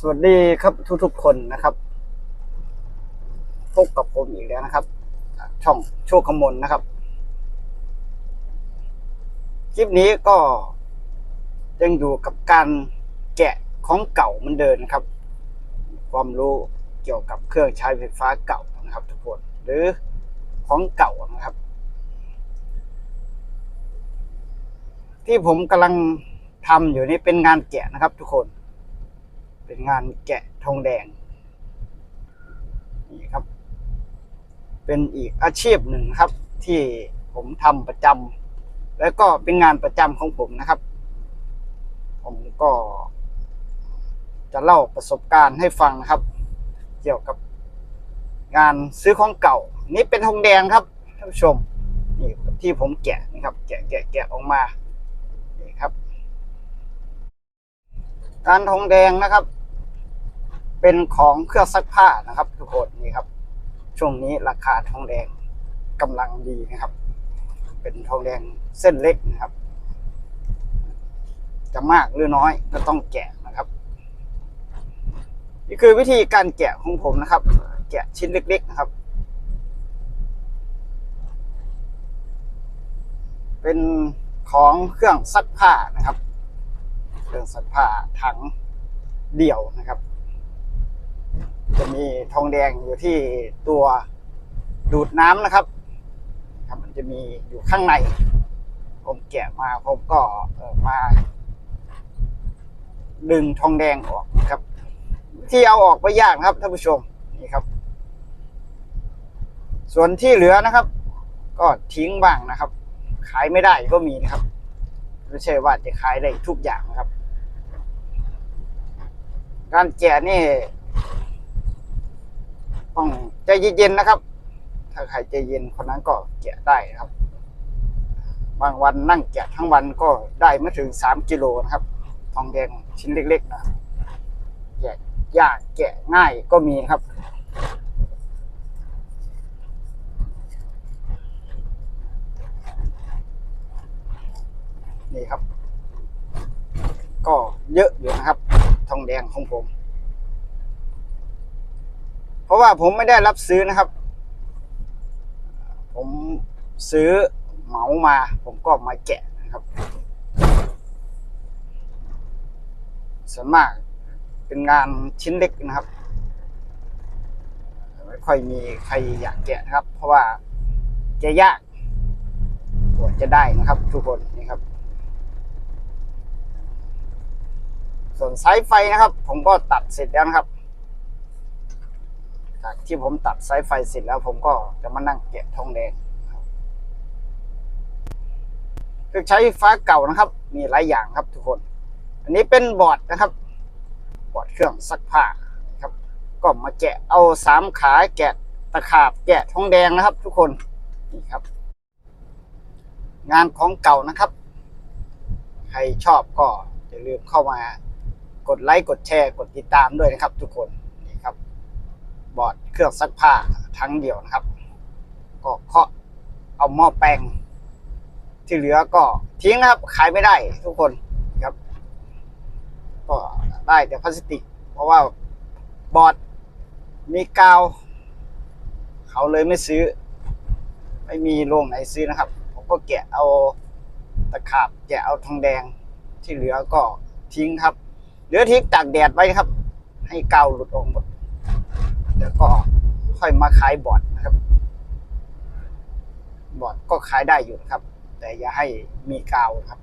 สวัสดีครับทุกๆคนนะครับ พบกับผมอีกแล้วนะครับ ช่องโชคขมลนะครับ คลิปนี้ก็ยังอยู่กับการแกะของเก่ามันเดิมนะครับ ความรู้เกี่ยวกับเครื่องใช้ไฟฟ้าเก่านะครับ ทุกคนหรือของเก่านะครับ ที่ผมกำลังทำอยู่นี่เป็นงานแกะนะครับ ทุกคน เป็นงานแกะทองแดงนี่ครับ เป็นอีกอาชีพหนึ่งครับ ที่ผมทำประจำแล้วก็เป็นงานประจำของผมนะครับ ผมก็จะเล่าประสบการณ์ให้ฟังนะครับ เกี่ยวกับงานซื้อของเก่า นี่เป็นทองแดงครับท่านผู้ชมนี่ที่ผมแกะนะครับ แกะแกะแกะออกมานี่ครับ การทองแดงนะครับ เป็นของเครื่องซักผ้านะครับทุกคนนี่ครับ ช่วงนี้ราคาทองแดงกำลังดีนะครับ เป็นทองแดงเส้นเล็กนะครับ จะมากหรือน้อยก็ต้องแกะนะครับ นี่คือวิธีการแกะของผมนะครับ แกะชิ้นเล็ก ๆ นะครับ เป็นของเครื่องซักผ้านะครับ เครื่องซักผ้าถังเดี่ยวนะครับ จะมีทองแดงอยู่ที่ตัวดูดน้ำนะครับครับมันจะมีอยู่ข้างใน ผมแกะมาผมก็เออมา ดึงทองแดงออกนะครับ ที่เอาออกไม่ยากนะครับท่านผู้ชมนี่ครับ ส่วนที่เหลือนะครับ ก็ทิ้งบ้างนะครับ ขายไม่ได้ก็มีนะครับไม่ใช่ว่าจะขายได้ทุกอย่างนะครับ การแกะนี่ ใจเย็นๆนะครับ ถ้าใครใจเย็นคนนั้นก็แกะได้นะครับ บางวันนั่งแกะทั้งวันก็ได้ไม่ถึงสามกิโลนะครับ ทองแดงชิ้นเล็ก ๆ นะแกะยากแกะง่ายก็มีครับนี่ครับ ก็เยอะอยู่นะครับ ทองแดงของผม เพราะว่าผมไม่ได้รับซื้อนะครับ ผมซื้อเหมามา ผมก็มาแกะนะครับ ส่วนมากเป็นงานชิ้นเล็กนะครับ ไม่ค่อยมีใครอยากแกะนะครับ เพราะว่าแกะยากกว่าจะได้นะครับ ทุกคนนี่ครับ ส่วนสายไฟนะครับ ผมก็ตัดเสร็จแล้วนะครับ จากที่ผมตัดสายไฟเสร็จแล้วผมก็จะมานั่งแกะทองแดงเครื่องใช้ไฟฟ้าเก่านะครับ มีหลายอย่างครับทุกคน อันนี้เป็นบอร์ดนะครับ บอร์ดเครื่องซักผ้าครับ ก็มาแกะเอาสามขาแกะตะขาบแกะทองแดงนะครับ ทุกคนนี่ครับ งานของเก่านะครับ ใครชอบก็อย่าลืมเข้ามากดไลค์กดแชร์กดติดตามด้วยนะครับ ทุกคน บอร์ดเครื่องซักผ้าทั้งเดียวนะครับ ก็เคาะเอาหม้อแปลง ที่เหลือก็ทิ้งนะครับ ขายไม่ได้ทุกคนครับ ก็ได้แต่พลาสติก เพราะว่าบอร์ดมีกาว เขาเลยไม่ซื้อ ไม่มีโรงไหนซื้อนะครับ ผมก็แกะเอาตะขาบแกะเอาทองแดงที่เหลือก็ทิ้งครับ เหลือทิ้งตากแดดไว้ครับ ให้กาวหลุดออกหมด เดี๋ยวก็ค่อยมาขายบอร์ดนะครับ บอร์ดก็ขายได้อยู่นะครับ แต่อย่าให้มีกาวครับ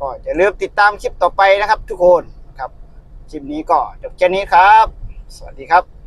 ก็อย่าลืมติดตามคลิปต่อไปนะครับ ทุกคนครับ คลิปนี้ก็จบแค่นี้ครับ สวัสดีครับ